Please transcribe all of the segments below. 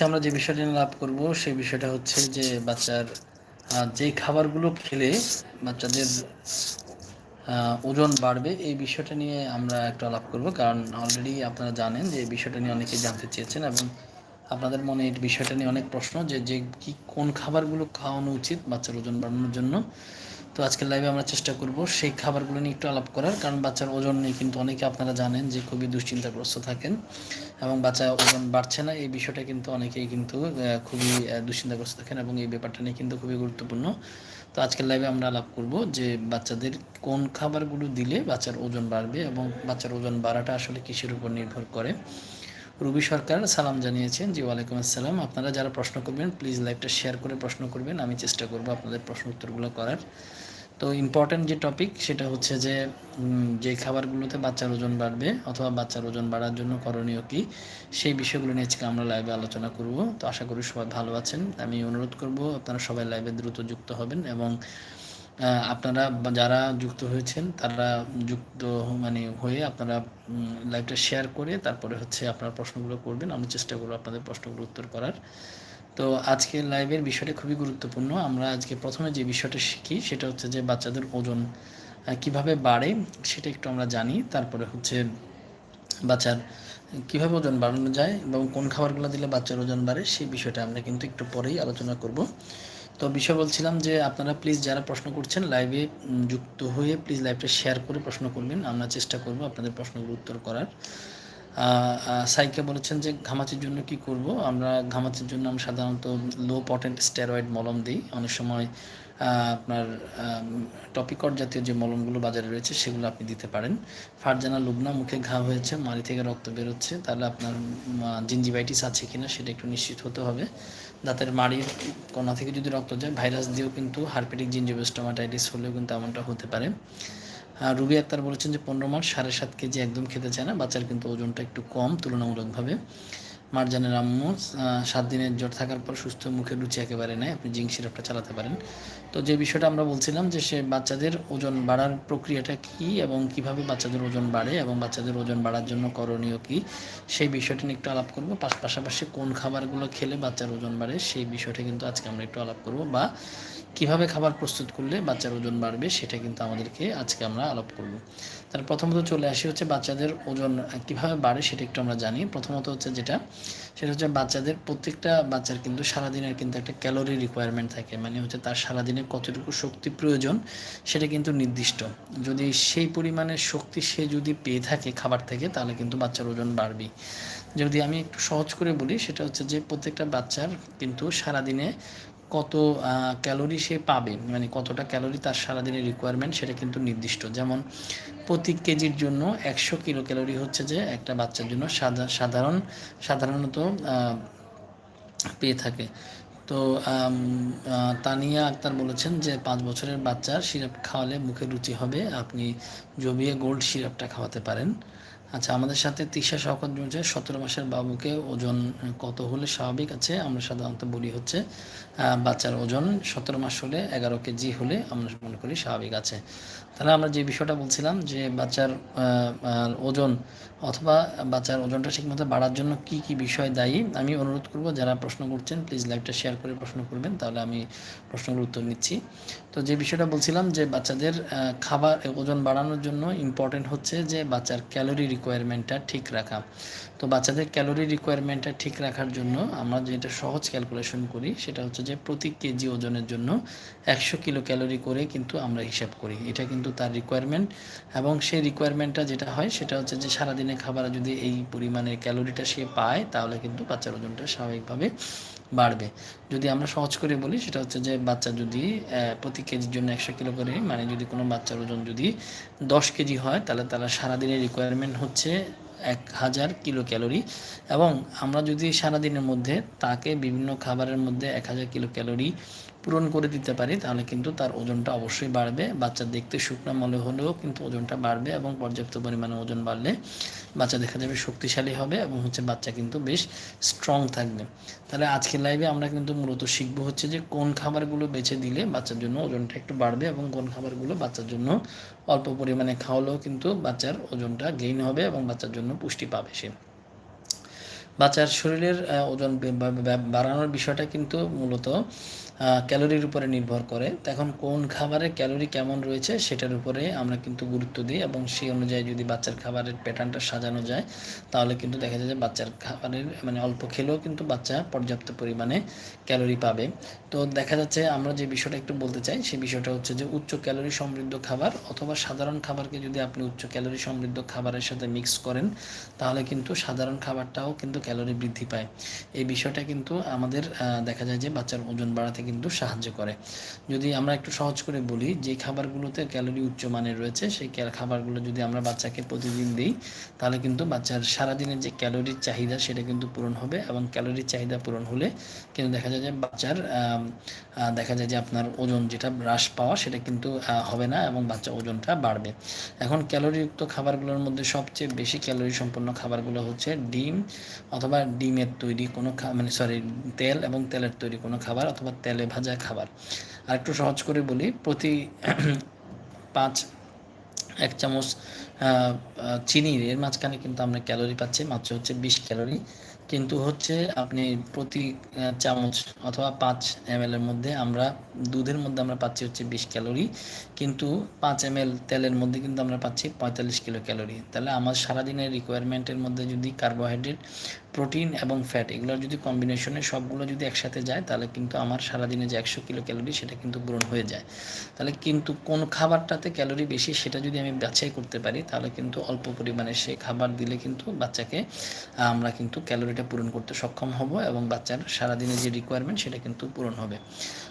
আজকে আমরা যে বিষয়টা নিয়ে লাভ করব, সেই বিষয়টা হচ্ছে যে বাচ্চার যে খাবারগুলো খেলে বাচ্চাদের ওজন বাড়বে, এই বিষয়টা নিয়ে আমরা একটু আলাপ করব। কারণ অলরেডি আপনারা জানেন যে এই বিষয়টা নিয়ে অনেকেই জানতে চেয়েছেন এবং আপনাদের মনে এই বিষয়টা নিয়ে অনেক প্রশ্ন যে যে কি কোন খাবারগুলো খাওয়ানো উচিত বাচ্চার ওজন বাড়ানোর জন্য। তো আজকের লাইভে আমরা চেষ্টা করব সেই খাবারগুলো নিয়ে একটু আলাপ করার, কারণ বাচ্চার ওজন নিয়ে কিন্তু অনেকে আপনারা জানেন যে খুবই দুশ্চিন্তাগ্রস্ত থাকেন এবং বাচ্চা ওজন বাড়ছে না। এই বিষয়টা কিন্তু অনেকেই কিন্তু খুবই দুশ্চিন্তাগ্রস্ত থাকেন এবং এই ব্যাপারটা নিয়ে কিন্তু খুবই গুরুত্বপূর্ণ। তো আজকের লাইভে আমরা আলাপ করব যে বাচ্চাদের কোন খাবারগুলো দিলে বাচ্চার ওজন বাড়বে এবং বাচ্চার ওজন বাড়াটা আসলে কিসের উপর নির্ভর করে। রুবি সরকার সালাম জানিয়েছেন জি ওয়ালাইকুম আসসালাম। আপনারা যারা প্রশ্ন করবেন প্লিজ লাইভটা শেয়ার করে প্রশ্ন করবেন। আমি চেষ্টা করব আপনাদের প্রশ্ন উত্তরগুলো করার। তো ইম্পর্ট্যান্ট যে টপিক সেটা হচ্ছে যে যে খাবারগুলোতে বাচ্চার ওজন বাড়বে অথবা বাচ্চার ওজন বাড়ার জন্য করণীয় কি, সেই বিষয়গুলো নিয়ে আজকে আমরা লাইভে আলোচনা করব। তো আশা করি সবাই ভালো আছেন। আমি অনুরোধ করব, আপনারা সবাই লাইভে দ্রুত যুক্ত হবেন এবং আপনারা যারা যুক্ত হয়েছেন তারা যুক্ত মানে হয়ে আপনারা লাইভটা শেয়ার করে তারপরে হচ্ছে আপনারা প্রশ্নগুলো করবেন। আমি চেষ্টা করব আপনাদের প্রশ্নগুলো উত্তর করার। তো আজকে লাইভের বিষয়টা খুবই গুরুত্বপূর্ণ। আমরা আজকে প্রথমে যে বিষয়টা শিখি, সেটা হচ্ছে যে বাচ্চাদের ওজন কীভাবে বাড়ে সেটা একটু আমরা জানি। তারপরে হচ্ছে বাচ্চার কীভাবে ওজন বাড়ানো যায় এবং কোন খাবারগুলো দিলে বাচ্চার ওজন বাড়ে সেই বিষয়টা আমরা কিন্তু একটু পরেই আলোচনা করব। তো বিষয় বলছিলাম যে আপনারা প্লিজ যারা প্রশ্ন করছেন লাইভে যুক্ত হয়ে প্লিজ লাইভটা শেয়ার করে প্রশ্ন করবেন। আমরা চেষ্টা করব আপনাদের প্রশ্নগুলো উত্তর করার। সাইকে বলেছেন যে ঘামাচির জন্য কি করব? আমরা ঘামাচির জন্য আমরা সাধারণত লো পটেন্ট স্টেরয়েড মলম দিই। অনেক সময় আপনার টপিকট জাতীয় যে মলমগুলো বাজারে রয়েছে সেগুলো আপনি দিতে পারেন। ফারজানা লুবনা মুখে ঘা হয়েছে, মাড়ি থেকে রক্ত বেরোচ্ছে, তাহলে আপনার জিঞ্জিভাইটিস আছে কিনা সেটা একটু নিশ্চিত হতে হবে। দাঁতের মাড়ির কোনা থেকে যদি রক্ত যায় ভাইরাস দিয়েও কিন্তু হারপেটিক জিঞ্জিভোস্টোমাটাইটিস হলেও কিন্তু এমনটা হতে পারে। রুবি আক্তার বলেছেন যে পনেরো মাস সাড়ে সাত কেজি একদম খেতে চায় না। বাচ্চার কিন্তু ওজনটা একটু কম, তুলনামূলকভাবে। মারজানের আম্মু সাত দিনের জ্বর থাকার পর সুস্থ মুখে রুচি একেবারে নেয় আপনি জিঙ্ক সিরাপটা চালাতে পারেন। তো যে বিষয়টা আমরা বলছিলাম যে সে বাচ্চাদের ওজন বাড়ার প্রক্রিয়াটা কি এবং কীভাবে বাচ্চাদের ওজন বাড়ে এবং বাচ্চাদের ওজন বাড়ার জন্য করণীয় কি, সেই বিষয়টা নিয়ে একটু আলাপ করব। পাশ- পাশাপাশি কোন খাবারগুলো খেলে বাচ্চার ওজন বাড়ে, সেই বিষয়টা কিন্তু আজকে আমরা একটু আলাপ করব বা কীভাবে খাবার প্রস্তুত করলে বাচ্চার ওজন বাড়বে সেটা কিন্তু আমাদেরকে আজকে আমরা আলাপ করব। তার প্রথমত চলে আসি হচ্ছে বাচ্চাদের ওজন কীভাবে বাড়ে সেটা একটু আমরা জানি। প্রথমত হচ্ছে যেটা, সেটা হচ্ছে বাচ্চাদের প্রত্যেকটা বাচ্চার কিন্তু সারাদিনের কিন্তু একটা ক্যালোরি রিকোয়ারমেন্ট থাকে। মানে হচ্ছে তার সারাদিনে কতটুকু শক্তি প্রয়োজন সেটা কিন্তু নির্দিষ্ট। যদি সেই পরিমাণে শক্তি সে যদি পেয়ে থাকে খাবার থেকে, তাহলে কিন্তু বাচ্চার ওজন বাড়বেই। যদি আমি একটু সহজ করে বলি, সেটা হচ্ছে যে প্রত্যেকটা বাচ্চার কিন্তু সারাদিনে কত ক্যালোরি সে পাবে মানে কতটা ক্যালোরি তার সারাদিনের রিকোয়ারমেন্ট সেটা কিন্তু নির্দিষ্ট। যেমন প্রতি কেজির জন্য একশো কিলো ক্যালোরি হচ্ছে যে একটা বাচ্চার জন্য সাধা- সাধারণ, সাধারণত পেয়ে থাকে। তো তানিয়া আক্তার বলেছেন যে পাঁচ বছরের বাচ্চার সিরাপ খাওয়ালে মুখে রুচি হবে, আপনি জমিয়ে গোল্ড সিরাপটা খাওয়াতে পারেন। আচ্ছা আমাদের সাথে তিশা শওকত বলছে সতেরো মাসের বাবুকে ওজন কত হলে স্বাভাবিক আছে? আমরা সাধারণত বলি হচ্ছে বাচ্চার ওজন সতেরো মাস হলে, এগারো কেজি হলে আমরা মনে করি স্বাভাবিক আছে। তাহলে আমরা যে বিষয়টা বলছিলাম যে বাচ্চার ওজন অথবা বাচ্চার ওজনটা ঠিকমতো বাড়ার জন্য কি কি বিষয় দায়ী, আমি অনুরোধ করব যারা প্রশ্ন করছেন প্লিজ লাইভটা শেয়ার করে প্রশ্ন করবেন, তাহলে আমি প্রশ্নগুলোর উত্তর নিচ্ছি। তো যে বিষয়টা বলছিলাম যে বাচ্চাদের খাবার, ওজন বাড়ানোর জন্য ইম্পর্টেন্ট হচ্ছে যে বাচ্চার ক্যালোরি রিকোয়ারমেন্টটা ঠিক রাখা। তো বাচ্চাদের ক্যালোরি রিকোয়ারমেন্টটা ঠিক রাখার জন্য আমরা যেটা সহজ ক্যালকুলেশন করি, সেটা হচ্ছে যে প্রতি কেজি ওজনের জন্য একশো কিলো ক্যালোরি করে কিন্তু আমরা হিসাব করি। এটা কিন্তু তার রিকোয়ারমেন্ট এবং সেই রিকোয়ারমেন্টটা যেটা হয়, সেটা হচ্ছে যে সারাদিনে খাবার যদি এই পরিমাণের ক্যালোরিটা সে পায়, তাহলে কিন্তু বাচ্চার ওজনটা স্বাভাবিকভাবে বাড়বে। যদি আমরা সহজ করে বলি, সেটা হচ্ছে যে বাচ্চা যদি প্রতি কেজির জন্য একশো কিলো করে মানে যদি কোনো বাচ্চার ওজন যদি দশ কেজি হয়, তাহলে তারা সারাদিনের রিকোয়ারমেন্ট হচ্ছে এক হাজার কিলো ক্যালোরি এবং আমরা যদি সারাদিনের মধ্যে তাকে বিভিন্ন খাবারের মধ্যে এক হাজার কিলো ক্যালোরি পূরণ করে দিতে পারি, তাহলে কিন্তু তার ওজনটা অবশ্যই বাড়বে। বাচ্চা দেখতে শুকনো মনে হলেও কিন্তু ওজনটা বাড়বে এবং পর্যাপ্ত পরিমাণে ওজন বাড়লে বাচ্চা দেখা যাবে শক্তিশালী হবে এবং হচ্ছে বাচ্চা কিন্তু বেশ স্ট্রং থাকবে। তাহলে আজকের লাইভে আমরা কিন্তু মূলত শিখব হচ্ছে যে কোন খাবারগুলো বেছে দিলে বাচ্চার জন্য ওজনটা একটু বাড়বে এবং কোন খাবারগুলো বাচ্চার জন্য অল্প পরিমাণে খাওয়ালেও কিন্তু বাচ্চার ওজনটা গেইন হবে এবং বাচ্চার জন্য পুষ্টি পাবে সে। বাচ্চার শরীরের ওজন বাড়ানোর বিষয়টা কিন্তু মূলত ক্যালোরির উপরে নির্ভর করে। এখন কোন খাবারে ক্যালোরি কেমন রয়েছে সেটার উপরে আমরা কিন্তু গুরুত্ব দিই এবং সেই অনুযায়ী যদি বাচ্চার খাবারের প্যাটার্নটা সাজানো যায়, তাহলে কিন্তু দেখা যায় যে বাচ্চার খাবারের মানে অল্প খেলেও কিন্তু বাচ্চা পর্যাপ্ত পরিমাণে ক্যালোরি পাবে। তো দেখা যাচ্ছে আমরা যে বিষয়টা একটু বলতে চাই, সেই বিষয়টা হচ্ছে যে উচ্চ ক্যালোরি সমৃদ্ধ খাবার অথবা সাধারণ খাবারকে যদি আপনি উচ্চ ক্যালোরি সমৃদ্ধ খাবারের সাথে মিক্স করেন, তাহলে কিন্তু সাধারণ খাবারটাও কিন্তু ক্যালোরি বৃদ্ধি পায়। এই বিষয়টা কিন্তু আমাদের দেখা যায় যে বাচ্চার ওজন বাড়াতে কিন্তু সাহায্য করে। যদি আমরা একটু সহজ করে বলি, যে খাবারগুলোতে ক্যালোরি উচ্চ মানের রয়েছে, সেই খাবারগুলো যদি আমরা বাচ্চাকে প্রতিদিন দিই, তাহলে কিন্তু বাচ্চার সারাদিনের যে ক্যালোরির চাহিদা, সেটা কিন্তু পূরণ হবে এবং ক্যালোরির চাহিদা পূরণ হলে কিন্তু দেখা যায় যে বাচ্চার দেখা যায় যে আপনার ওজন যেটা হ্রাস পাওয়া, সেটা কিন্তু হবে না এবং বাচ্চা ওজনটা বাড়বে। এখন ক্যালোরিযুক্ত খাবারগুলোর মধ্যে সবচেয়ে বেশি ক্যালোরি সম্পন্ন খাবারগুলো হচ্ছে ডিম অথবা ডিমের তৈরি কোনো মানে সরি তেল এবং তেলের তৈরি কোনো খাবার অথবা তেলে ভাজা খাবার। আর একটু সহজ করে বলি, প্রতি পাঁচ, এক চামচ চিনির এর মাঝখানে কিন্তু আমরা ক্যালোরি পাচ্ছি, মাত্র হচ্ছে বিশ ক্যালোরি। কিন্তু হচ্ছে আপনি প্রতি চামচ অথবা পাঁচ এম এর মধ্যে আমরা, দুধের মধ্যে আমরা পাচ্ছি হচ্ছে বিশ ক্যালোরি। কিন্তু পাঁচ এম তেলের মধ্যে কিন্তু আমরা পাচ্ছি পঁয়তাল্লিশ কিলো ক্যালোরি। তাহলে আমার সারাদিনের রিকোয়ারমেন্টের মধ্যে যদি কার্বোহাইড্রেট প্রোটিন এবং ফ্যাট, এগুলোর যদি কম্বিনেশনে সবগুলো যদি একসাথে যায়, তাহলে কিন্তু আমার সারাদিনে যে একশো কিলো ক্যালোরি, সেটা কিন্তু পূরণ হয়ে যায়। তাহলে কিন্তু কোন খাবারটাতে ক্যালোরি বেশি, সেটা যদি আমি বাছাই করতে পারি, তাহলে কিন্তু অল্প পরিমাণে সেই খাবার দিলে কিন্তু বাচ্চাকে আমরা কিন্তু ক্যালোরিটা পূরণ করতে সক্ষম হব এবং বাচ্চার সারাদিনে যে রিকোয়ারমেন্ট সেটা কিন্তু পূরণ হবে।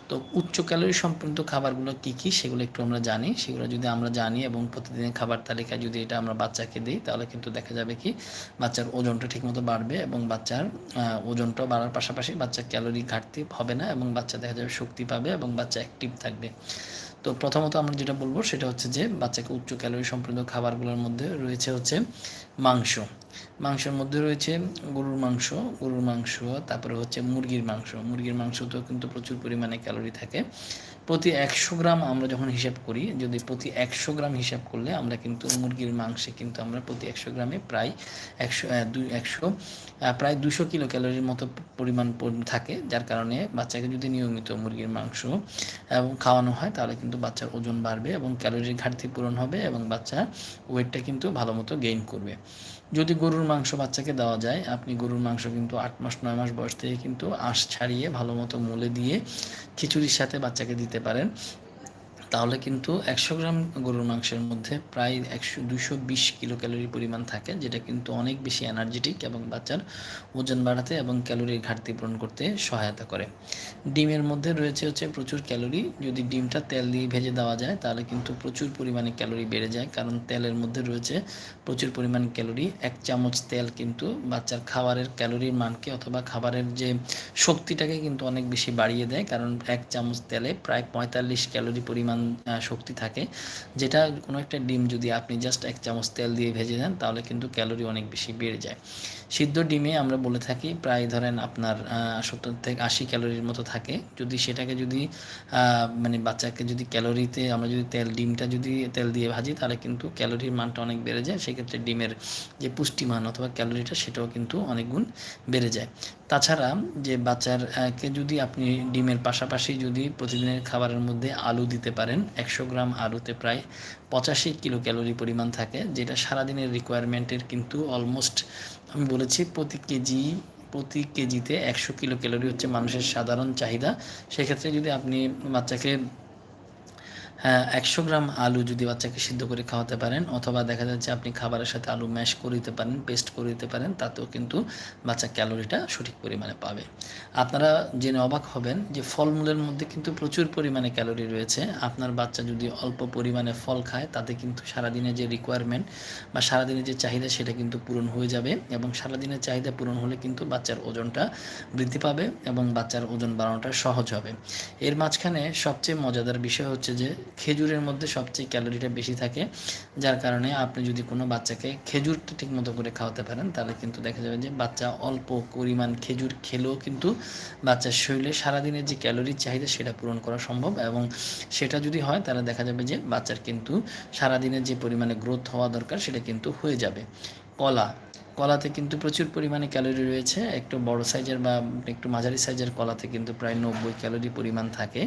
তো উচ্চ ক্যালোরি সম্পন্ন খাবারগুলো কী কী সেগুলো একটু আমরা জানি। সেগুলো যদি আমরা জানি এবং প্রতিদিনের খাবার তালিকায় যদি এটা আমরা বাচ্চাকে দিই, তাহলে কিন্তু দেখা যাবে কি বাচ্চার ওজনটা ঠিকমতো বাড়বে এবং বাচ্চার ওজনটাও বাড়ার পাশাপাশি বাচ্চার ক্যালোরি ঘাটতি হবে না এবং বাচ্চা দেখা যাবে শক্তি পাবে এবং বাচ্চা অ্যাক্টিভ থাকবে। তো প্রথমত আমরা যেটা বলব সেটা হচ্ছে যে বাচ্চাকে উচ্চ ক্যালোরি সম্পন্ন খাবারগুলোর মধ্যে রয়েছে হচ্ছে মাংস। মাংসের মধ্যে রয়েছে গরুর মাংস গরুর মাংস, তারপরে হচ্ছে মুরগির মাংস। মুরগির মাংসতেও কিন্তু প্রচুর পরিমাণে ক্যালোরি থাকে। প্রতি একশো গ্রাম আমরা যখন হিসাব করি, যদি প্রতি একশো গ্রাম হিসাব করলে আমরা কিন্তু মুরগির মাংসে কিন্তু আমরা প্রতি একশো গ্রামে প্রায় একশো দুই, একশো প্রায় দুশো কিলো ক্যালোরির মতো পরিমাণ থাকে, যার কারণে বাচ্চাকে যদি নিয়মিত মুরগির মাংস এবং খাওয়ানো হয়, তাহলে কিন্তু বাচ্চার ওজন বাড়বে এবং ক্যালোরির ঘাটতি পূরণ হবে এবং বাচ্চা ওয়েটটা কিন্তু ভালো মতো গেইন করবে। যদি গরুর মাংস বাচ্চাকে দেওয়া যায়, আপনি গরুর মাংস কিন্তু আট মাস, নয় মাস বয়স থেকে কিন্তু আঁশ ছাড়িয়ে ভালো মতো মূলে দিয়ে খিচুড়ির সাথে বাচ্চাকে দিতে পারেন। তাহলে কিন্তু একশো গ্রাম গরুর মাংসের মধ্যে প্রায় একশো দুশো বিশ কিলো ক্যালোরি পরিমাণ থাকে, যেটা কিন্তু অনেক বেশি এনার্জেটিক এবং বাচ্চার ওজন বাড়াতে এবং ক্যালোরির ঘাটতি পূরণ করতে সহায়তা করে। ডিমের মধ্যে রয়েছে হচ্ছে প্রচুর ক্যালোরি, যদি ডিমটা তেল দিয়ে ভেজে দেওয়া যায়, তাহলে কিন্তু প্রচুর পরিমাণে ক্যালোরি বেড়ে যায়, কারণ তেলের মধ্যে রয়েছে প্রচুর পরিমাণ ক্যালোরি। এক চামচ তেল কিন্তু বাচ্চার খাবারের ক্যালোরির মানকে অথবা খাবারের যে শক্তিটাকে কিন্তু অনেক বেশি বাড়িয়ে দেয়, কারণ এক চামচ তেলে প্রায় পঁয়তাল্লিশ ক্যালোরি পরিমাণ আহ, শক্তি থাকে। যেটা কোনো একটা ডিম যদি আপনি জাস্ট এক চামচ তেল দিয়ে ভেজে দেন তাহলে কিন্তু ক্যালোরি অনেক বেশি বেড়ে যায়। সিদ্ধ ডিমে আমরা বলে থাকি প্রায় ধরেন আপনার সত্তর থেকে আশি ক্যালোরির মতো থাকে। যদি সেটাকে যদি মানে বাচ্চাকে যদি ক্যালোরিতে আমরা যদি তেল ডিমটা যদি তেল দিয়ে ভাজি তাহলে কিন্তু ক্যালোরির মানটা অনেক বেড়ে যায়। সেক্ষেত্রে ডিমের যে পুষ্টিমান অথবা ক্যালোরিটা সেটাও কিন্তু অনেক গুণ বেড়ে যায়। তাছাড়া যে বাচ্চার আহ, কে যদি আপনি ডিমের পাশাপাশি যদি প্রতিদিনের খাবারের মধ্যে আলু দিতে পারেন একশো গ্রাম আলুতে প্রায় পঁচাশি কিলো ক্যালোরি পরিমাণ থাকে, যেটা সারাদিনের রিকোয়ারমেন্টের কিন্তু অলমোস্ট আমি বলেছি প্রতি কেজি, প্রতি কেজিতে একশো কিলো ক্যালোরি হচ্ছে মানুষের সাধারণ চাহিদা। সেক্ষেত্রে যদি আপনি বাচ্চাকে একশো গ্রাম আলু যদি বাচ্চাকে সিদ্ধ করে খাওয়াতে পারেন, অথবা দেখা যাচ্ছে আপনি খাবারের সাথে আলু ম্যাশ করে দিতে পারেন পেস্ট করে দিতে পারেন, তাতেও কিন্তু বাচ্চা ক্যালোরিটা সঠিক পরিমাণে পাবে। আপনারা জেনে অবাক হবেন যে ফলমূলের মধ্যে কিন্তু প্রচুর পরিমাণে ক্যালোরি রয়েছে। আপনার বাচ্চা যদি অল্প পরিমাণে ফল খায়, তাতে কিন্তু সারাদিনের যে রিকোয়ারমেন্ট বা সারাদিনের যে চাহিদা, সেটা কিন্তু পূরণ হয়ে যাবে এবং সারাদিনের চাহিদা পূরণ হলে কিন্তু বাচ্চার ওজনটা বৃদ্ধি পাবে এবং বাচ্চার ওজন বাড়ানোটা সহজ হবে। এর মাঝখানে সবচেয়ে মজাদার বিষয় হচ্ছে যে খেজুরের মধ্যে সবচেয়ে ক্যালোরিটা বেশি থাকে, যার কারণে আপনি যদি কোনো বাচ্চাকে খেজুরটা ঠিক মতো করে খাওয়াতে পারেন, তাহলে কিন্তু দেখা যাবে যে বাচ্চা অল্প পরিমাণ খেজুর খেলেও কিন্তু বাচ্চার শরীরে সারাদিনের যে ক্যালোরির চাহিদা সেটা পূরণ করা সম্ভব এবং সেটা যদি হয়, তাহলে দেখা যাবে যে বাচ্চার কিন্তু সারাদিনের যে পরিমাণে গ্রোথ হওয়া দরকার সেটা কিন্তু হয়ে যাবে। কলা কলাতে কিন্তু প্রচুর পরিমাণে ক্যালোরি রয়েছে। একটু বড় সাইজের বা একটু মাঝারি সাইজের কলাতে কিন্তু প্রায় নব্বই ক্যালোরি পরিমাণ থাকে।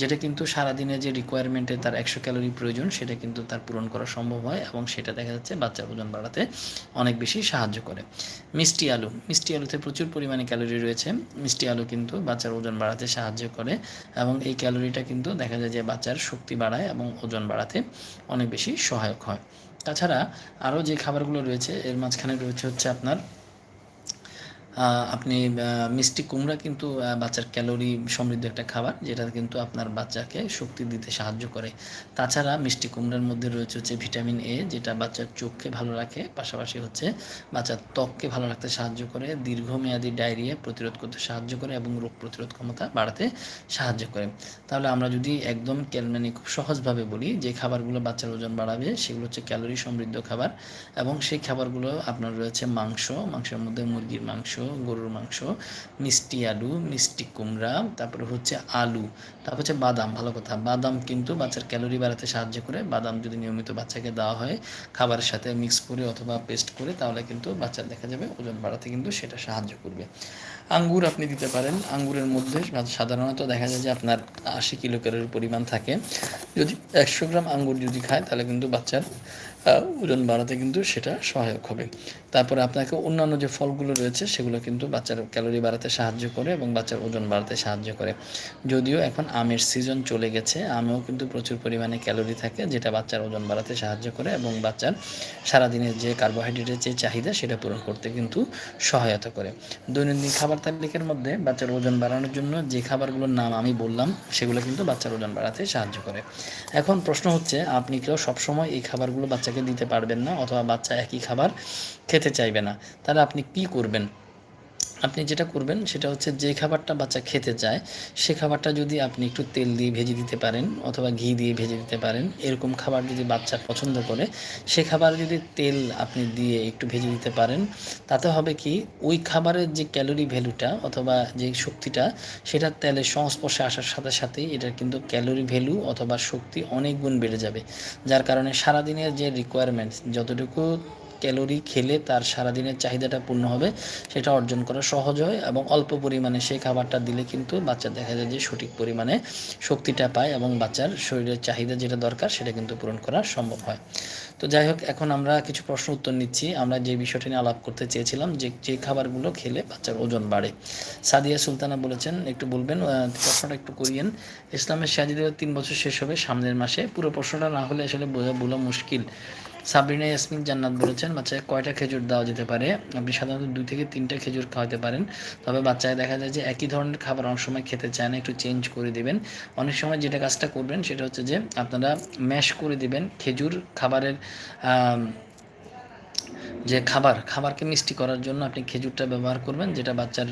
যেটা কিন্তু সারাদিনে যে রিকোয়ারমেন্টে তার একশো ক্যালোরি প্রয়োজন, সেটা কিন্তু তার পূরণ করা সম্ভব হয় এবং সেটা দেখা যাচ্ছে বাচ্চার ওজন বাড়াতে অনেক বেশি সাহায্য করে। মিষ্টি আলু, মিষ্টি আলুতে প্রচুর পরিমাণে ক্যালোরি রয়েছে। মিষ্টি আলু কিন্তু বাচ্চার ওজন বাড়াতে সাহায্য করে এবং এই ক্যালোরিটা কিন্তু দেখা যায় যে বাচ্চার শক্তি বাড়ায় এবং ওজন বাড়াতে অনেক বেশি সহায়ক হয়। তাছাড়া আরও যে খাবারগুলো রয়েছে এর মাঝখানে রয়েছে হচ্ছে আপনার আপনি মিষ্টি কুমড়া কিন্তু বাচ্চার ক্যালোরি সমৃদ্ধ একটা খাবার, যেটা কিন্তু আপনার বাচ্চাকে শক্তি দিতে সাহায্য করে। তাছাড়া মিষ্টি কুমড়ার মধ্যে রয়েছে হচ্ছে ভিটামিন এ যেটা বাচ্চার চোখকে ভালো রাখে, পাশাপাশি হচ্ছে বাচ্চার ত্বককে ভালো রাখতে সাহায্য করে, দীর্ঘমেয়াদী ডায়রিয়া প্রতিরোধ করতে সাহায্য করে এবং রোগ প্রতিরোধ ক্ষমতা বাড়াতে সাহায্য করে। তাহলে আমরা যদি একদম মানে খুব সহজভাবে বলি যে খাবারগুলো বাচ্চার ওজন বাড়াবে, সেগুলো হচ্ছে ক্যালোরি সমৃদ্ধ খাবার এবং সেই খাবারগুলো আপনার রয়েছে মাংস, মাংসের মধ্যে মুরগির মাংস গরুর মাংস, মিষ্টি আলু, মিষ্টি কুমড়া, তারপরে হচ্ছে আলু, তারপর হচ্ছে বাদাম, ভালো কথা। বাদাম কিন্তু বাচ্চার ক্যালোরি বাড়াতে সাহায্য করে। বাদাম যদি নিয়মিত বাচ্চাকে দেওয়া হয়, খাবারের সাথে মিক্স করে অথবা পেস্ট করে, তাহলে কিন্তু বাচ্চার দেখা যাবে ওজন বাড়াতে কিন্তু সেটা সাহায্য করবে। আঙ্গুর আপনি দিতে পারেন। আঙ্গুরের মধ্যে সাধারণত দেখা যায় যে আপনার আশি কিলো ক্যালোরির পরিমাণ থাকে। যদি একশো গ্রাম আঙ্গুর যদি খায়, তাহলে কিন্তু বাচ্চার ওজন বাড়াতে কিন্তু সেটা সহায়ক হবে। তারপরে আপনাকে অন্যান্য যে ফলগুলো রয়েছে, সেগুলো কিন্তু বাচ্চার ক্যালোরি বাড়াতে সাহায্য করে এবং বাচ্চার ওজন বাড়াতে সাহায্য করে। যদিও এখন আমের সিজন চলে গেছে, আমেও কিন্তু প্রচুর পরিমাণে ক্যালোরি থাকে, যেটা বাচ্চার ওজন বাড়াতে সাহায্য করে এবং বাচ্চার সারাদিনের যে কার্বোহাইড্রেটের যে চাহিদা, সেটা পূরণ করতে কিন্তু সহায়তা করে। দৈনন্দিন খাবার তালিকার মধ্যে বাচ্চার ওজন বাড়ানোর জন্য যে খাবারগুলোর নাম আমি বললাম, সেগুলো কিন্তু বাচ্চার ওজন বাড়াতে সাহায্য করে। এখন প্রশ্ন হচ্ছে, আপনি কেউ সবসময় এই খাবারগুলো বাচ্চাকে দিতে পারবেন না, অথবা বাচ্চা একই খাবার খেতে চাইবে না। তাহলে আপনি কি করবেন? আপনি যেটা করবেন সেটা হচ্ছে যে খাবারটা বাচ্চা খেতে চায়, সে খাবারটা যদি আপনি একটু তেল দিয়ে ভেজে দিতে পারেন অথবা ঘি দিয়ে ভেজে দিতে পারেন, এরকম খাবার যদি বাচ্চা পছন্দ করে, সে খাবার যদি তেল আপনি দিয়ে একটু ভেজে দিতে পারেন, তাতে হবে কি ওই খাবারের যে ক্যালোরি ভ্যালুটা অথবা যে শক্তিটা, সেটা তেলের সংস্পর্শে আসার সাথে সাথেই এটার কিন্তু ক্যালোরি ভ্যালু অথবা শক্তি অনেক গুণ বেড়ে যাবে। যার কারণে সারাদিনের যে রিকোয়ারমেন্টস যতটুকু ক্যালোরি খেলে তার সারাদিনের চাহিদাটা পূর্ণ হবে, সেটা অর্জন করা সহজ হয় এবং অল্প পরিমাণে সেই খাবারটা দিলে কিন্তু বাচ্চা দেখা যায় যে সঠিক পরিমাণে শক্তিটা পায় এবং বাচ্চার শরীরের চাহিদা যেটা দরকার সেটা কিন্তু পূরণ করা সম্ভব হয়। তো যাই হোক, এখন আমরা কিছু প্রশ্ন উত্তর নিচ্ছি। আমরা যে বিষয়টি নিয়ে আলাপ করতে চেয়েছিলাম যে যে খাবারগুলো খেলে বাচ্চার ওজন বাড়ে। সাদিয়া সুলতানা বলেছেন, একটু বলবেন প্রশ্নটা একটু করিয়েন। ইসলামের সাজিদের তিন বছর শেষ হবে সামনের মাসে। পুরো প্রশ্নটা না হলে আসলে বোঝা বলা মুশকিল। সাবরিনা ইয়াসমিন জান্নাত বলেছেন বাচ্চাকে কয়টা খেজুর দেওয়া যেতে পারে? আপনি সাধারণত দুই থেকে তিনটা খেজুর খাওয়াতে পারেন। তবে বাচ্চায় দেখা যায় যে একই ধরনের খাবার অনেক সময় খেতে চায় না, একটু চেঞ্জ করে দেবেন। অনেক সময় যেটা কাজটা করবেন সেটা হচ্ছে যে আপনারা ম্যাশ করে দেবেন খেজুর খাবারের যে খাবার, খাবারকে মিষ্টি করার জন্য আপনি খেজুরটা ব্যবহার করবেন, যেটা বাচ্চার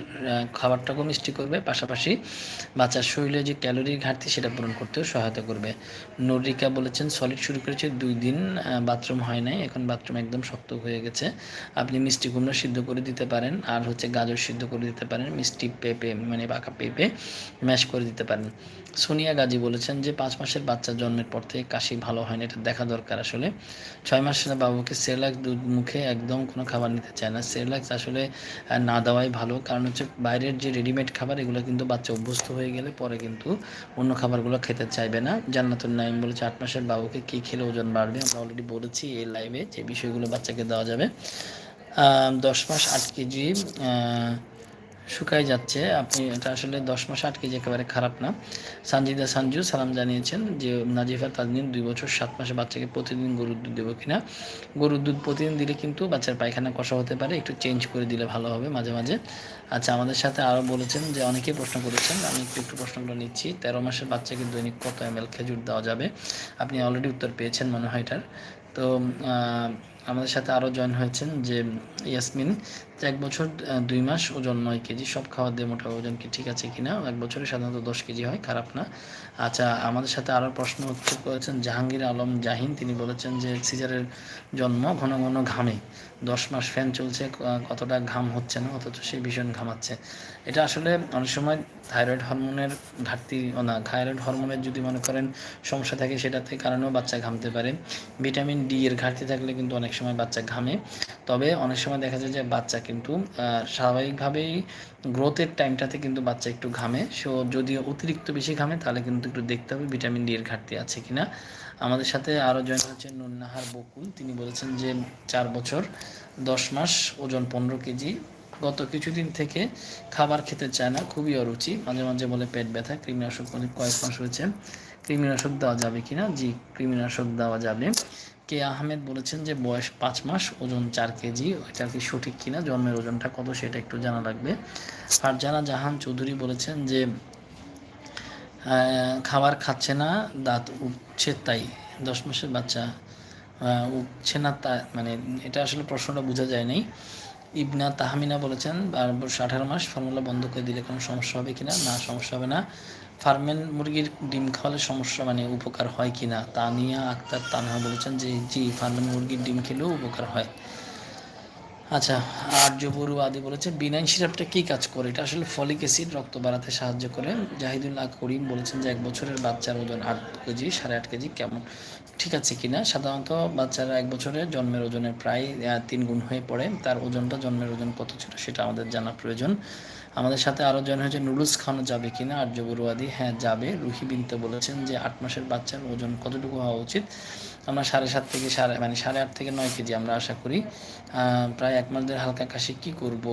খাবারটাকেও মিষ্টি করবে, পাশাপাশি বাচ্চার শরীরে যে ক্যালোরির ঘাটতি সেটা পূরণ করতেও সহায়তা করবে। নরিকা বলেছেন সলিড শুরু করেছে দুই দিন বাথরুম হয় নাই, এখন বাথরুম একদম শক্ত হয়ে গেছে। আপনি মিষ্টি কুমড়া সিদ্ধ করে দিতে পারেন, আর হচ্ছে গাজর সিদ্ধ করে দিতে পারেন, মিষ্টি পেঁপে মানে পাকা পেঁপে ম্যাশ করে দিতে পারেন। সোনিয়া গাজী বলেছেন যে, পাঁচ মাসের বাচ্চা জন্মের পর থেকে কাশি ভালো হয় না, এটা দেখা দরকার আসলে। ছয় মাসের বাবুকে সেলাক দুধ মুখে একদম কোনো খাবার নিতে চায় না। সেলাক্স আসলে না দেওয়াই ভালো। কারণ হচ্ছে বাইরের যে রেডিমেড খাবার, এগুলো কিন্তু বাচ্চা অভ্যস্ত হয়ে গেলে পরে কিন্তু অন্য খাবারগুলো খেতে চাইবে না। জান্নাতুল নাইম বলেছে, আট মাসের বাবুকে কী খেলে ওজন বাড়বে? আমরা অলরেডি বলেছি এই লাইভে যে বিষয়গুলো বাচ্চাকে দেওয়া যাবে। দশ মাস আট কেজি শুকাই যাচ্ছে। আপনি এটা আসলে দশ মাস আট কেজি একেবারে খারাপ না। সানজিদা সানজু সালাম জানিয়েছেন যে নাজিফা তাজনিন দুই বছর সাত মাসে বাচ্চাকে প্রতিদিন গরুর দুধ দেবো কিনা। গরুর দুধ প্রতিদিন দিলে কিন্তু বাচ্চার পায়খানা কষা হতে পারে, একটু চেঞ্জ করে দিলে ভালো হবে মাঝে মাঝে। আচ্ছা আমাদের সাথে আরও বলেছেন যে অনেকেই প্রশ্ন করেছেন, আমি একটু একটু প্রশ্নগুলো নিচ্ছি। তেরো মাসের বাচ্চাকে দৈনিক কত এম খেজুর দেওয়া যাবে? আপনি অলরেডি উত্তর পেয়েছেন মনে হয় এটার। তো আমাদের সাথে আরও জয়েন হয়েছেন যে ইয়াসমিন। এক বছর দুই মাস ওজন নয় কেজি, সব খাবার দিয়ে মোটা ওজন কি ঠিক আছে কিনা? এক বছরে সাধারণত দশ কেজি হয়, খারাপ না। আচ্ছা আমাদের সাথে আরও প্রশ্ন উত্তর করেছেন জাহাঙ্গীর আলম জাহিন। তিনি বলেছেন যে সিজারের জন্ম ঘন ঘন ঘামে। দশ মাস ফ্যান চলছে কতটা ঘাম হচ্ছে না, অথচ সে ভীষণ ঘামাচ্ছে। এটা আসলে অনেক সময় থাইরয়েড হরমোনের ঘাটতি না থাইরয়েড হরমোনের যদি মনে করেন সমস্যা থাকে সেটাতে কারণেও বাচ্চা ঘামতে পারে। ভিটামিন ডি এর ঘাটতি থাকলে কিন্তু অনেক সময় বাচ্চা ঘামে। তবে অনেক সময় দেখা যায় যে বাচ্চা কিন্তু স্বাভাবিকভাবেই গ্রোথের টাইমটাতে কিন্তু বাচ্চা একটু ঘামে। সো যদি অতিরিক্ত বেশি ঘামে, তাহলে কিন্তু একটু দেখতে হবে ভিটামিন ডি এর ঘাটতি আছে কিনা। আমাদের সাথে আরও জয়েন হচ্ছেন নুন্নাহার বকুল। তিনি বলেছেন যে চার বছর, দশ মাস, ওজন পনেরো কেজি। গত কিছুদিন থেকে খাবার খেতে চায় না, খুবই অরুচি। মাঝে মাঝে বলে পেট ব্যথা, কৃমিনাশক বলে কয়েক মাস হয়েছে। কৃমিনাশক দেওয়া যাবে কিনা? জি, কৃমিনাশক দেওয়া যাবে। কে আহমেদ বলেছেন যে বয়স পাঁচ মাস, ওজন চার কেজি। ওইটা কি সঠিক কিনা? জন্মের ওজনটা কত সেটা একটু জানা লাগবে। আর জানা জাহান চৌধুরী বলেছেন যে খাবার খাচ্ছে না, দাঁত উঠছে তাই। দশ মাসের বাচ্চা উঠছে না তা মানে এটা আসলে প্রশ্নটা বোঝা যায় নাই। ইবনা তাহমিনা বলেছেন আঠারো মাস, ফর্মুলা বন্ধ করে দিলে কোনো সমস্যা হবে কি না না সমস্যা হবে না। ফার্মেন মুরগির ডিম খাওয়ালে সমস্যা মানে উপকার হয় কি না তানিয়া আক্তার তানহা বলেছেন যে, জি, ফার্মেন মুরগির ডিম খেলেও উপকার হয়। আচ্ছা আর্য বড়ু আদি বলেছে বিনাইন সিরাপটা কী কাজ করে? এটা আসলে ফলিক অ্যাসিড রক্ত বাড়াতে সাহায্য করে। জাহিদুল্লাহ করিম বলেছেন যে, এক বছরের বাচ্চার ওজন আট কেজি, সাড়ে আট কেজি কেমন? ঠিক আছে কিনা? সাধারণত বাচ্চারা এক বছরে জন্মের ওজনের প্রায় তিন গুণ হয়ে পড়ে। তার ওজনটা জন্মের ওজন কত ছিল সেটা আমাদের জানা প্রয়োজন। আমাদের সাথে আরও জন হয়েছে, নুডলস খাওয়ানো যাবে কিনা? আর্য আদি হ্যাঁ যাবে। রুহি বিনতে বলেছেন যে, আট মাসের বাচ্চার ওজন কতটুকু হওয়া উচিত? আমরা সাড়ে সাত থেকে সাড়ে মানে সাড়ে আট থেকে নয় কেজি আমরা আশা করি। প্রায় এক মাস ধরে হালকা কাশি কী করব?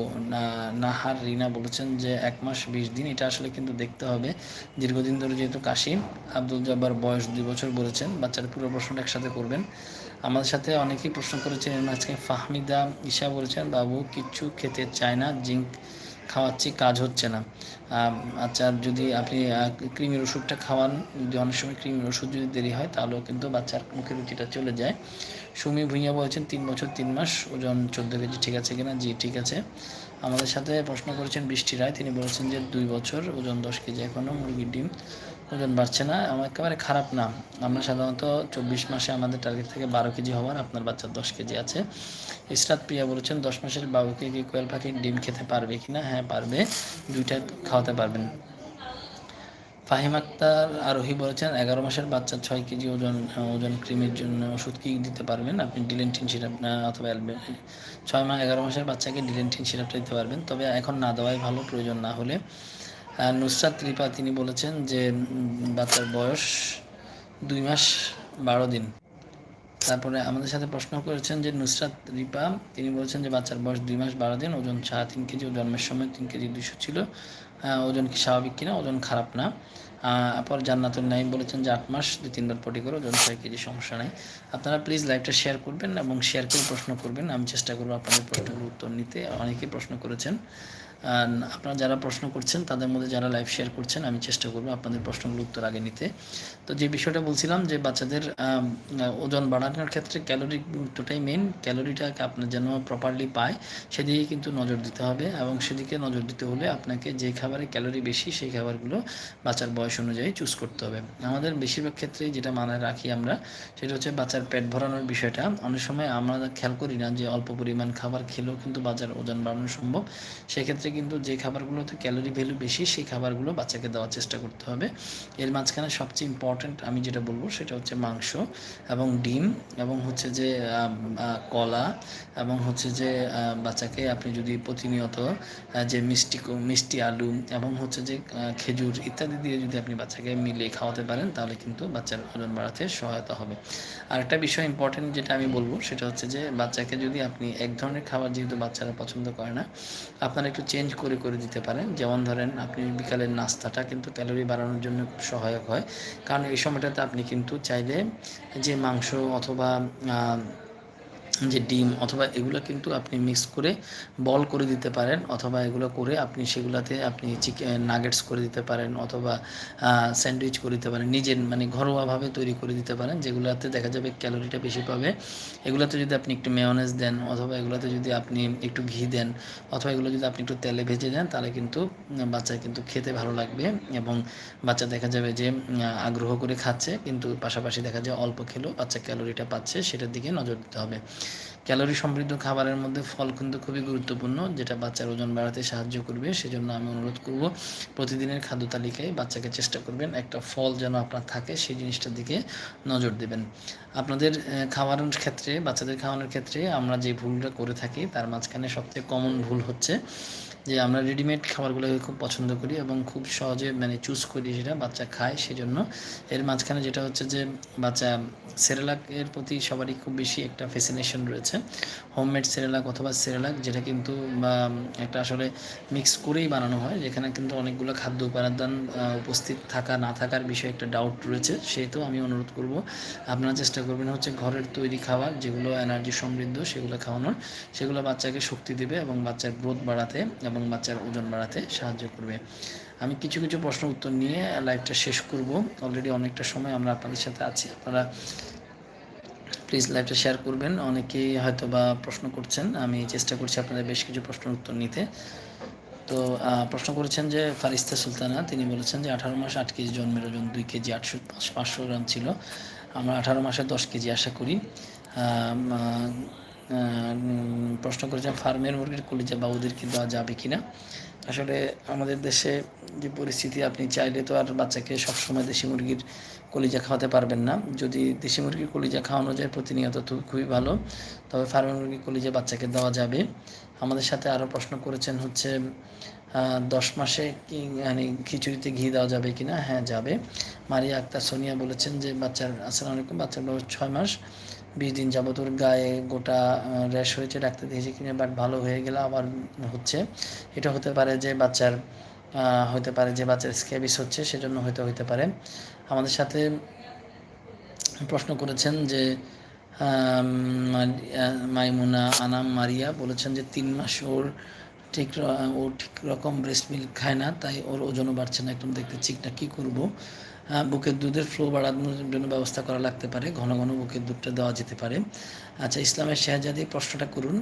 নাহার রিনা বলেছেন যে এক মাস বিশ দিন। এটা আসলে কিন্তু দেখতে হবে। দীর্ঘদিন ধরে যেহেতু কাশি, আব্দুল জব্বার বয়স দুই বছর বলেছেন। বাচ্চার পুরো প্রশ্নটা একসাথে করবেন। আমাদের সাথে অনেকেই প্রশ্ন করেছেন আজকে ফাহমিদা ঈশা বলেছেন, বাবু কিচ্ছু খেতে চায় না, জিঙ্ক খাওয়াচ্ছি, কাজ হচ্ছে না। আচ্ছা যদি আপনি ক্রিমের ওষুধটা খাওয়ান, যদি অনেক সময় ক্রিমের ওষুধ যদি দেরি হয়, তাহলেও কিন্তু বাচ্চার মুখে রুচিটা চলে যায়। সুমি ভুঁইয়া বলেছেন, তিন বছর তিন মাস, ওজন চোদ্দ কেজি ঠিক আছে কিনা? জি, ঠিক আছে। আমাদের সাথে প্রশ্ন করেছেন বৃষ্টি রায়। তিনি বলেছেন যে, দুই বছর, ওজন দশ কেজি এখনও মুরগির ডিম। ওজন বাড়ছে না, আমার একেবারে খারাপ না আমরা সাধারণত চব্বিশ মাসে আমাদের টার্গেট থেকে বারো কেজি হওয়ার আপনার বাচ্চার দশ কেজি আছে। ইসরাত প্রিয়া বলেছেন, দশ মাসের বাবুকে কি কোয়েল পাখির ডিম খেতে পারবে কি না হ্যাঁ পারবে। দুইটা খাওয়াতে পারবেন। ফাহিম আক্তার আরোহী বলেছেন, এগারো মাসের বাচ্চা ছয় কেজি ওজন ওজন ক্রিমের জন্য ওষুধ কি দিতে পারবেন? আপনি ডিলেন্টিন সিরাপ অথবা ছয় মাস এগারো মাসের বাচ্চাকে ডিলেন্টিন সিরাপটা দিতে পারবেন। তবে এখন না দেওয়াই ভালো, প্রয়োজন না হলে। নুসরাত ত্রিপা তিনি বলেছেন যে বাচ্চার বয়স দুই মাস বারো দিন। তারপরে আমাদের সাথে প্রশ্ন করেছেন যে, নুসরাত রিপা, তিনি বলছেন যে, বাচ্চার বয়স দুই মাস বারো দিন, ওজন সাড়ে তিন কেজি জন্মের সময় তিন কেজি দুশো ছিল। ওজন কি স্বাভাবিক কিনা? ওজন খারাপ না। পর জান্নাতুল নাইম বলেছেন যে, আট মাস, দুই তিনবার পটি করে ওজন ছয় কেজি, সমস্যা নেই। আপনারা প্লিজ লাইভটা শেয়ার করবেন এবং শেয়ার করে প্রশ্ন করবেন। আমি চেষ্টা করব আপনাদের প্রশ্নগুলো উত্তর নিতে। অনেকেই প্রশ্ন করেছেন। আপনারা যারা প্রশ্ন করছেন, তাদের মধ্যে যারা লাইভ শেয়ার করছেন, আমি চেষ্টা করব আপনাদের প্রশ্নগুলো উত্তর আগে নিতে। তো যে বিষয়টা বলছিলাম যে বাচ্চাদের ওজন বাড়ানোর ক্ষেত্রে ক্যালোরি গুরুত্বটাই মেন ক্যালোরিটাকে আপনার যেন প্রপারলি পায় সেদিকে কিন্তু নজর দিতে হবে এবং সেদিকে নজর দিতে হলে আপনাকে যে খাবারে ক্যালোরি বেশি, সেই খাবারগুলো বাচ্চার বয়স অনুযায়ী চুজ করতে হবে। আমাদের বেশিরভাগ ক্ষেত্রে যেটা মানায় রাখি আমরা, সেটা হচ্ছে বাচ্চার পেট ভরানোর বিষয়টা, অনেক সময় আমরা খেয়াল করি না যে অল্প পরিমাণ খাবার খেলেও কিন্তু বাচ্চার ওজন বাড়ানো সম্ভব। সেক্ষেত্রে কিন্তু যে খাবারগুলোতে ক্যালোরি ভ্যালু বেশি, সেই খাবারগুলো বাচ্চাকে দেওয়ার চেষ্টা করতে হবে। এর মাঝখানে সবচেয়ে ইম্পর্ট্যান্ট আমি যেটা বলব, সেটা হচ্ছে মাংস এবং ডিম এবং হচ্ছে যে কলা এবং হচ্ছে যে বাচ্চাকে আপনি যদি প্রতিনিয়ত যে মিষ্টি মিষ্টি আলু এবং হচ্ছে যে খেজুর ইত্যাদি দিয়ে যদি আপনি বাচ্চাকে মিলিয়ে খাওয়াতে পারেন, তাহলে কিন্তু বাচ্চার ওজন বাড়াতে সহায়তা হবে। আর একটা বিষয় ইম্পর্টেন্ট যেটা আমি বলব, সেটা হচ্ছে যে বাচ্চাকে যদি আপনি এক ধরনের খাবার যেহেতু বাচ্চারা পছন্দ করে না, আপনারা একটু চেঞ্জ করে করে দিতে পারেন। যেমন ধরেন আপনি বিকালের নাস্তাটা কিন্তু ক্যালোরি বাড়ানোর জন্য খুব সহায়ক হয়। কারণ এই সময়টাতে আপনি কিন্তু চাইলে যে মাংস অথবা যে ডিম অথবা এগুলো কিন্তু আপনি মিক্স করে বল করে দিতে পারেন অথবা এগুলো করে আপনি সেগুলাতে আপনি চিকেন নাগেটস করে দিতে পারেন অথবা স্যান্ডউইচ করে দিতে পারেন। নিজের মানে ঘরোয়াভাবে তৈরি করে দিতে পারেন, যেগুলোতে দেখা যাবে ক্যালোরিটা বেশি পাবে। এগুলোতে যদি আপনি একটু মেয়নেজ দেন অথবা এগুলোতে যদি আপনি একটু ঘি দেন অথবা এগুলো যদি আপনি একটু তেলে ভেজে দেন, তাহলে কিন্তু বাচ্চা কিন্তু খেতে ভালো লাগবে এবং বাচ্চা দেখা যাবে যে আগ্রহ করে খাচ্ছে, কিন্তু পাশাপাশি দেখা যায় অল্প খেলেও বাচ্চা ক্যালোরিটা পাচ্ছে, সেটার দিকে নজর দিতে হবে। ক্যালোরি সমৃদ্ধ খাবারের মধ্যে ফল কিন্তু খুবই গুরুত্বপূর্ণ, যেটা বাচ্চার ওজন বাড়াতে সাহায্য করবে। সেজন্য আমি অনুরোধ করব, প্রতিদিনের খাদ্য তালিকায় বাচ্চাকে চেষ্টা করবেন একটা ফল যেন আপনার থাকে, সেই জিনিসটার দিকে নজর দেবেন। আপনাদের খাওয়ানোর ক্ষেত্রে, বাচ্চাদের খাওয়ানোর ক্ষেত্রে আমরা যে ভুলটা করে থাকি, তার মাঝখানে সবচেয়ে কমন ভুল হচ্ছে যে আমরা রেডিমেড খাবারগুলোকে খুব পছন্দ করি এবং খুব সহজে মানে চুজ করি সেটা বাচ্চা খায় সেজন্য। এর মাঝখানে যেটা হচ্ছে যে বাচ্চা সেরেলাকের প্রতি সবারই খুব বেশি একটা ফ্যাসিনেশন রয়েছে। হোমমেড সেরেলাক অথবা সেরেলাক যেটা কিন্তু একটা আসলে মিক্স করেই বানানো হয়, যেখানে কিন্তু অনেকগুলো খাদ্য উপাদান উপস্থিত থাকা, না থাকার বিষয়ে একটা ডাউট রয়েছে, সেহেতু আমি অনুরোধ করব, আপনারা চেষ্টা করবেন হচ্ছে ঘরের তৈরি খাবার, যেগুলো এনার্জি সমৃদ্ধ সেগুলো খাওয়ানোর, সেগুলো বাচ্চাকে শক্তি দেবে এবং বাচ্চার গ্রোথ বাড়াতে এবং বাচ্চার ওজন বাড়াতে সাহায্য করবে। আমি কিছু কিছু প্রশ্ন উত্তর নিয়ে লাইভটা শেষ করব। অলরেডি অনেকটা সময় আমরা আপনাদের সাথে আছি। আপনারা প্লিজ লাইভটা শেয়ার করবেন। অনেকেই হয়তো বা প্রশ্ন করছেন। আমি চেষ্টা করছি আপনাদের বেশ কিছু প্রশ্নের উত্তর নিতে। তো প্রশ্ন করেছেন যে ফারিস্তা সুলতানা, তিনি বলেছেন যে আঠারো মাস আট কেজি জন্মের ওজন দুই কেজি আটশো পাঁচশো গ্রাম ছিল। আমরা আঠারো মাসে দশ কেজি আশা করি। প্রশ্ন করেছেন, ফার্মের মুরগির কলিজা বাবুদেরকে দেওয়া যাবে কি না আসলে আমাদের দেশে যে পরিস্থিতি, আপনি চাইলে তো আর বাচ্চাকে সবসময় দেশি মুরগির কলিজা খাওয়াতে পারবেন না। যদি দেশি মুরগির কলিজা খাওয়ানো যায়, প্রতিনিয়ত তো খুবই ভালো। তবে ফার্মের মুরগির কলিজা বাচ্চাকে দেওয়া যাবে। আমাদের সাথে আরও প্রশ্ন করেছেন হচ্ছে দশ মাসে কি মানে খিচুড়িতে ঘি দেওয়া যাবে কি না হ্যাঁ যাবে। মারিয়া আক্তার সোনিয়া বলেছেন যে বাচ্চার, আসসালামু আলাইকুম, বাচ্চার বয়স ছয় মাস। বিশ দিন যাবত ওর গায়ে গোটা র্যাশ হয়েছে, ডাক্তার দিয়েছে কিনে বাট ভালো হয়ে গেলে আবার হচ্ছে। এটা হতে পারে যে বাচ্চার হতে পারে যে বাচ্চার স্ক্যাবিস হচ্ছে, সেজন্য হয়তো হতে পারে। আমাদের সাথে প্রশ্ন করেছেন যে মাইমুনা আনাম মারিয়া বলেছেন যে তিন মাস ওর ঠিক ও ঠিক রকম ব্রেস্ট মিল্ক খায় না, তাই ওর ওজনও বাড়ছে না। একদম দেখতে চিকটা কী করব? বুকের দুধের ফ্লো বাড়ানোর জন্য ব্যবস্থা করা লাগতে পারে। ঘন ঘন বুকের দুধটা দেওয়া যেতে পারে। আচ্ছা ইসলামের শেহজাদি প্রশ্নটা করুন।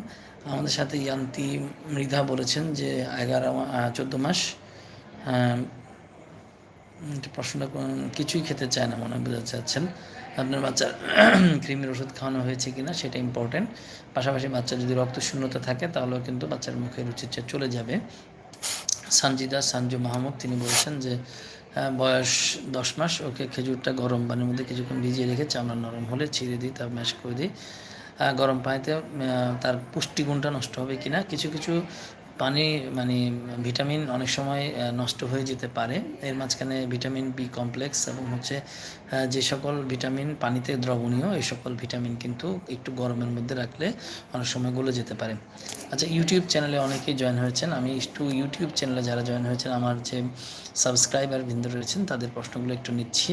আমাদের সাথে ইয়ান্তি মৃধা বলেছেন যে এগারো চোদ্দ মাস প্রশ্নটা কিছুই খেতে চায় না মনে বোঝাতে চাচ্ছেন। আপনার বাচ্চার ক্রিমের ওষুধ খাওয়ানো হয়েছে কিনা সেটা ইম্পর্টেন্ট পাশাপাশি বাচ্চার যদি রক্ত শূন্যতা থাকে, তাহলেও কিন্তু বাচ্চার মুখে রুচির চলে যাবে। সানজিদা সানজু মাহমুদ, তিনি বলেছেন যে বয়স দশ মাস, ওকে খেজুরটা গরম পানির মধ্যে কিছুক্ষণ ভিজিয়ে রেখে চামড়া নরম হলে ছিঁড়ে দিই তা ম্যাশ করে দিই। গরম পানিতে তার পুষ্টিগুণটা নষ্ট হবে কিনা, কিছু কিছু পানি মানে ভিটামিন অনেক সময় নষ্ট হয়ে যেতে পারে। এর মাঝখানে ভিটামিন বি কমপ্লেক্স এবং হচ্ছে যে সকল ভিটামিন পানিতে দ্রবণীয়, এই সকল ভিটামিন কিন্তু একটু গরমের মধ্যে রাখলে অনেক সময় গলে যেতে পারে। আচ্ছা ইউটিউব চ্যানেলে অনেকেই জয়েন হয়েছেন। আমি একটু ইউটিউব চ্যানেলে যারা জয়েন হয়েছেন, আমার যে সাবস্ক্রাইবার বৃন্দ রয়েছেন, তাদের প্রশ্নগুলো একটু নিচ্ছি।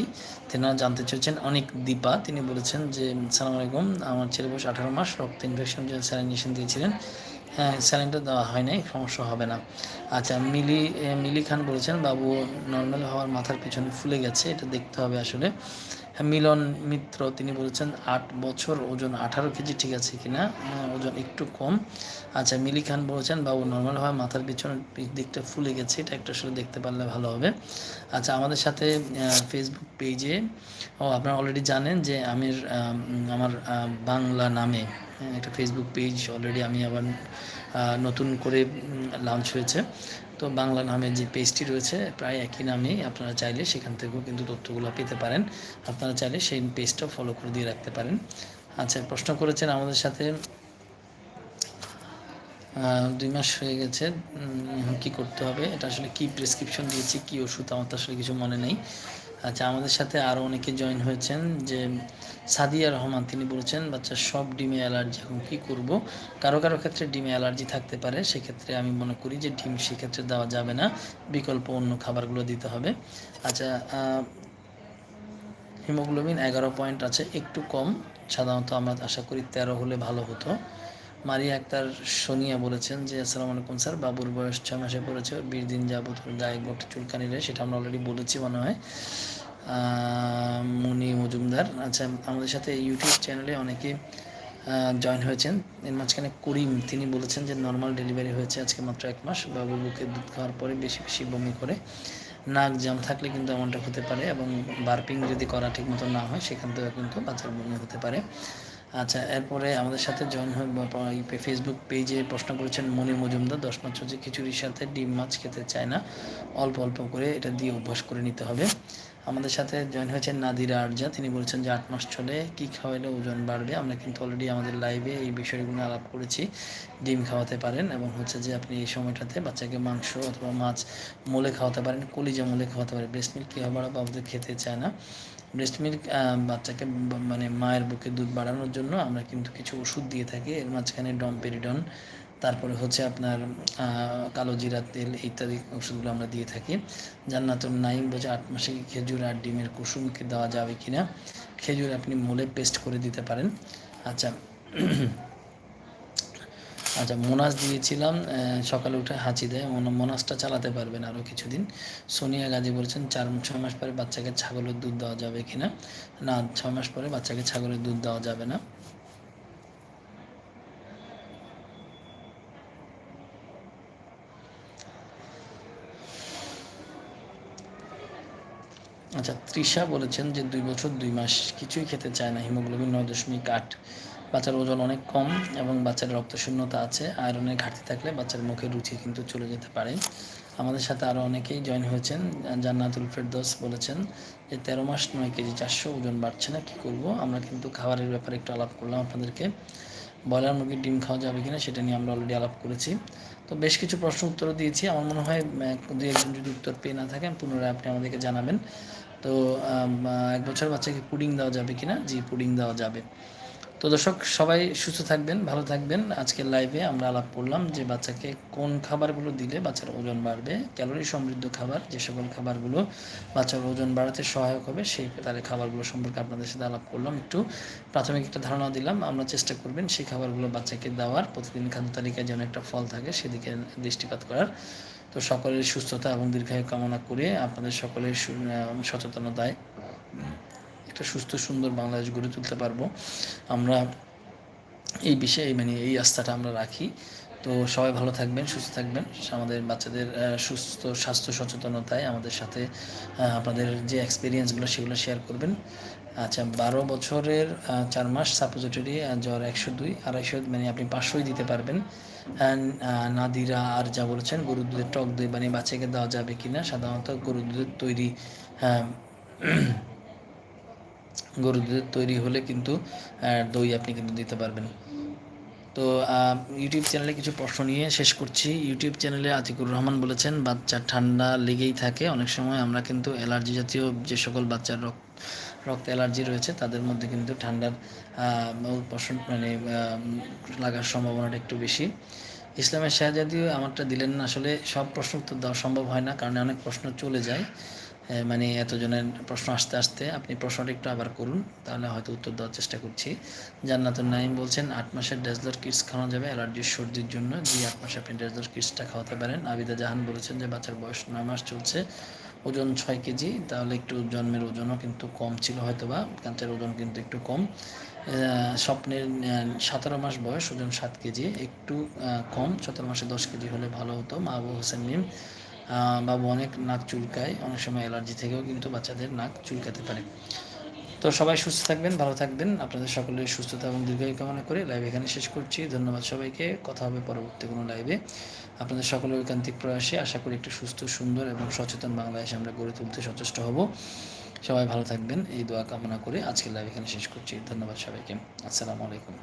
তেনারা জানতে চেয়েছেন অনেক দীপা। তিনি বলেছেন যে, সালাম আলাইকুম, আমার ছেলে বয়স আঠারো মাস, রক্ত ইনফেকশন যে স্যালাইনেশন দিয়েছিলেন হ্যাঁ স্যালাইনটা দেওয়া হয় নাই সমস্যা হবে না। আচ্ছা মিলি মিলি খান বলেছেন বাবু নর্মাল হওয়ার মাথার পিছনে ফুলে গেছে এটা দেখতে হবে আসলে। হ্যাঁ, মিলন মিত্র তিনি বলেছেন আট বছর ওজন আঠারো কেজি ঠিক আছে কিনা? হ্যাঁ, ওজন একটু কম। আচ্ছা মিলি খান বলেছেন বাবু নর্মাল হওয়ার মাথার পিছনের দিকটা ফুলে গেছে এটা একটা আসলে দেখতে পারলে ভালো হবে। আচ্ছা আমাদের সাথে ফেসবুক পেজে ও আপনারা অলরেডি জানেন যে আমি আমার বাংলা নামে একটা ফেসবুক পেজ অলরেডি আমি আবার নতুন করে লঞ্চ হয়েছে। তো বাংলা নামে যে পেজটি রয়েছে, প্রায় একই নামেই আপনারা চাইলে সেখান থেকেও কিন্তু তথ্যগুলো পেতে পারেন। আপনারা চাইলে সেই পেজটা ফলো করে দিয়ে রাখতে পারেন। আচ্ছা প্রশ্ন করেছেন আমাদের সাথে দুই মাস হয়ে গেছে কি করতে হবে? এটা আসলে কি প্রেসক্রিপশন দিয়েছি, কি ওষুধ? আমার তো আসলে কিছু মনে নেই। আচ্ছা আমাদের সাথে আরও অনেকে জয়েন হয়েছেন যে সাদিয়া রহমান, তিনি বলেছেন বাচ্চার সব ডিমে অ্যালার্জি, এখন কী করব? কারও কারও ক্ষেত্রে ডিমে অ্যালার্জি থাকতে পারে, সেক্ষেত্রে আমি মনে করি যে ডিম সেক্ষেত্রে দেওয়া যাবে না, বিকল্প অন্য খাবারগুলো দিতে হবে। আচ্ছা হিমোগ্লোবিন এগারো পয়েন্ট আছে, একটু কম, সাধারণত আমরা আশা করি তেরো হলে ভালো হতো। মারিয়া আক্তার সোনিয়া বলেছেন যে, আসসালামু আলাইকুম স্যার, বাবুর বয়স ছয় মাসে পড়েছে, বিশ দিন যাবত গায়ে গোটা চুলকানি রে, সেটা আমরা অলরেডি বলেছি মনে হয়। মুনি মজুমদার। আচ্ছা আমাদের সাথে ইউটিউব চ্যানেলে অনেকে জয়েন হয়েছেন। এর মাঝখানে করিম, তিনি বলেছেন যে নর্মাল ডেলিভারি হয়েছে আজকে মাত্র এক মাস। বাবু বুকে দুধ খাওয়ার পরে বেশি বেশি বমি করে। নাক জাম থাকলে কিন্তু এমনটা হতে পারে এবং বার্পিং যদি করা ঠিক মতো না হয়, সেখান থেকে কিন্তু বাচ্চার বমি হতে পারে। আচ্ছা এরপরে আমাদের সাথে জয়েন হয়ে ফেসবুক পেজে প্রশ্ন করেছেন মনি মজুমদার, দশ মাস হচ্ছে খিচুড়ির সাথে ডিম, মাছ খেতে চায় না। অল্প অল্প করে এটা দিয়ে অভ্যাস করে নিতে হবে। আমাদের সাথে জয়েন হয়েছেন নাদিরা আরজা। তিনি বলছেন যে, আট মাস চলে, কী খাওয়াইলে ওজন বাড়বে? আমরা কিন্তু অলরেডি আমাদের লাইভে এই বিষয়গুলো আলাপ করেছি। ডিম খাওয়াতে পারেন এবং হচ্ছে যে, আপনি এই সময়টাতে বাচ্চাকে মাংস অথবা মাছ মোলে খাওয়াতে পারেন, কলিজা মোলে খাওয়াতে পারেন। ব্রেস্ট মিল্ক কী হবে বাবুদের খেতে চায় না। ব্রেস্ট মিল্ক বাচ্চাকে মানে মায়ের বুকে দুধ বাড়ানোর জন্য আমরা কিন্তু কিছু ওষুধ দিয়ে থাকি। এর মাঝখানে ডমপেরিডন তারপরে হচ্ছে আপনার কালো জিরা তেল ইত্যাদি ওষুধগুলো আমরা দিয়ে থাকি। জান্নাতুল নাইম বলছে, আট মাসে খেজুর আর ডিমের কুসুমকে দেওয়া যাবে কি না খেজুর আপনি মোলে পেস্ট করে দিতে পারেন। আচ্ছা আচ্ছা মোনাস দিয়েছিলাম সকালে উঠে হাঁচি দেয় মোনাসটা চালাতে পারবেন আরও কিছুদিন। সোনিয়া গাজী বলছেন, চার, ছয় মাস পরে বাচ্চাকে ছাগলের দুধ দেওয়া যাবে কি না না, ছয় মাস পরে বাচ্চাকে ছাগলের দুধ দেওয়া যাবে না। আচ্ছা তৃষা বলেছেন যে দুই বছর দুই মাস কিছুই খেতে চায় না, হিমোগ্লোবিন নয় দশমিক আট। বাচ্চার ওজন অনেক কম এবং বাচ্চার রক্তশূন্যতা আছে, আয়রনের ঘাটতি থাকলে বাচ্চার মুখে রুচি কিন্তু চলে যেতে পারে। আমাদের সাথে আরও অনেকেই জয়েন হয়েছেন, জান্নাতুল ফেরদোস বলেছেন যে তেরো মাস নয় কেজি চারশো ওজন বাড়ছে না, কী করব? আমরা কিন্তু খাবারের ব্যাপারে একটু আলাপ করলাম আপনাদেরকে। ব্রয়লার মুরগির ডিম খাওয়া যাবে কিনা সেটা নিয়ে আমরা অলরেডি আলাপ করেছি। তো বেশ কিছু প্রশ্ন উত্তর দিয়েছি। আমার মনে হয় দু একজন যদি উত্তর পেয়ে না থাকেন, পুনরায় আপনি আমাদেরকে জানাবেন। তো এক বছর বাচ্চাকে পুডিং দেওয়া যাবে কিনা? জি, পুডিং দেওয়া যাবে। তো দর্শক, সবাই সুস্থ থাকবেন, ভালো থাকবেন। আজকের লাইভে আমরা আলাপ করলাম যে বাচ্চাকে কোন খাবারগুলো দিলে বাচ্চার ওজন বাড়বে, ক্যালোরি সমৃদ্ধ খাবার, যে সকল খাবারগুলো বাচ্চার ওজন বাড়াতে সহায়ক হবে, সেই তার খাবারগুলো সম্পর্কে আপনাদের সাথে আলাপ করলাম। একটু প্রাথমিক একটা ধারণা দিলাম, আমরা চেষ্টা করবেন সেই খাবারগুলো বাচ্চাকে দেওয়ার। প্রতিদিন খাদ্য তালিকায় যেন একটা ফল থাকে, সেদিকে দৃষ্টিপাত করার। তো সকলের সুস্থতা এবং দীর্ঘায়ু কামনা করে আপনাদের সকলের সচেতনতায় একটা সুস্থ, সুন্দর বাংলাদেশ গড়ে তুলতে পারব। আমরা এই বিষয়ে মানে এই আস্থাটা আমরা রাখি। তো সবাই ভালো থাকবেন, সুস্থ থাকবেন। আমাদের বাচ্চাদের সুস্থ স্বাস্থ্য সচেতনতায় আমাদের সাথে আপনাদের যে এক্সপিরিয়েন্সগুলো সেগুলো শেয়ার করবেন। আচ্ছা বারো বছরের চার মাস সাপোজিটরি জ্বর একশো দুই, আড়াইশো মানে আপনি পাঁচশোই দিতে পারবেন। নাদিরা আর যা বলেছেন, গরুর দুধের টক দই মানে বাচ্চাকে দেওয়া যাবে কি না সাধারণত গরুর দুধের তৈরি গরুর দুধের তৈরি হলে কিন্তু দই আপনি কিন্তু দিতে পারবেন। তো ইউটিউব চ্যানেলে কিছু প্রশ্ন নিয়ে শেষ করছি। ইউটিউব চ্যানেলে আতিকুর রহমান বলেছেন, বাচ্চা ঠান্ডা লেগেই থাকে। অনেক সময় আমরা কিন্তু অ্যালার্জি জাতীয় যে সকল বাচ্চার রক্ত রক্ত অ্যালার্জি রয়েছে, তাদের মধ্যে কিন্তু ঠান্ডার প্রশ্ন মানে লাগার সম্ভাবনাটা একটু বেশি। ইসলামের শাহজাদিও আমারটা দিলেন না, আসলে সব প্রশ্ন উত্তর দেওয়া সম্ভব হয় না, কারণ অনেক প্রশ্ন চলে যায়। মানে এতজনের প্রশ্ন আসতে আসতে, আপনি প্রশ্নটা একটু আবার করুন, তাহলে হয়তো উত্তর দেওয়ার চেষ্টা করছি। জান্নাতুল নাইম বলছেন, আট মাসের ডেজলার কিটস খাওয়ানো যাবে অ্যালার্জির সর্দির জন্য। জি, আট মাসে আপনি ডেজলার কিটসটা খাওয়াতে পারেন। আবিদা জাহান বলেছেন যে, বাচ্চার বয়স নয় মাস চলছে। ওজন ছয় কেজি, তাহলে একটু জন্মের ওজনও কিন্তু কম ছিল হয়তো বা বাচ্চার ওজন কিন্তু একটু কম। স্বপ্নের সতেরো মাস বয়স, ওজন সাত কেজি, একটু কম, সতেরো মাসে দশ কেজি হলে ভালো হতো আবু হোসেন মিম। বাবু অনেক নাক চুলকায়, অনেক সময় অ্যালার্জি থেকেও কিন্তু বাচ্চাদের নাক চুলকাতে পারে। তো সবাই সুস্থ থাকবেন, ভালো থাকবেন, আপনাদের সকলের সুস্থতা এবং দীর্ঘায়ু কামনা করে লাইভ এখানে শেষ করছি। ধন্যবাদ সবাইকে, কথা হবে পরবর্তী কোনো লাইভে আপনাদের সকলের ঐকান্তিক প্রয়াসে আশা করি একটি সুস্থ, সুন্দর এবং সচেতন বাংলাদেশ আমরা গড়ে তুলতে সচেষ্ট হব। সবাই ভালো থাকবেন। এই দোয়া কামনা করে আজকের লাইভ এখানে শেষ করছি। ধন্যবাদ সবাইকে। আসসালামু আলাইকুম।